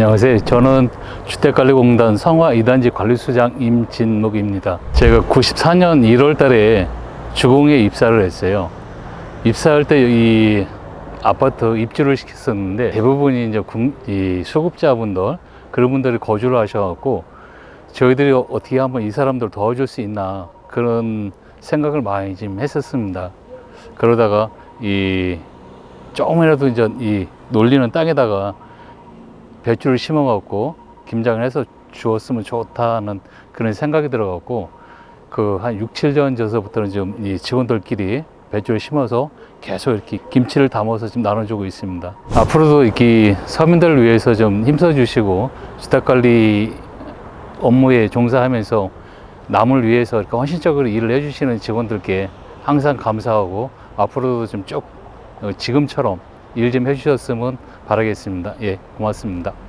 안녕하세요. 저는 주택관리공단 성화 2단지 관리수장 임진묵입니다. 제가 94년 1월 달에 주공에 입사를 했어요. 입사할 때 이 아파트 입주를 시켰었는데 대부분이 이제 군- 이 수급자분들 그런 분들이 거주를 하셔갖고 저희들이 어떻게 한번 이 사람들 도와줄 수 있나 그런 생각을 많이 좀 했었습니다. 그러다가 이 조금이라도 이제 이 놀리는 땅에다가 배추를 심어갖고 김장을 해서 주었으면 좋다는 그런 생각이 들어갖고 그 한 6, 7년 전서부터는 지금 이 직원들끼리 배추를 심어서 계속 이렇게 김치를 담아서 지금 나눠주고 있습니다. 앞으로도 이렇게 서민들을 위해서 좀 힘써주시고 주택관리 업무에 종사하면서 남을 위해서 이렇게 헌신적으로 일을 해주시는 직원들께 항상 감사하고 앞으로도 좀 쭉 지금처럼 일 좀 해주셨으면 바라겠습니다. 예, 고맙습니다.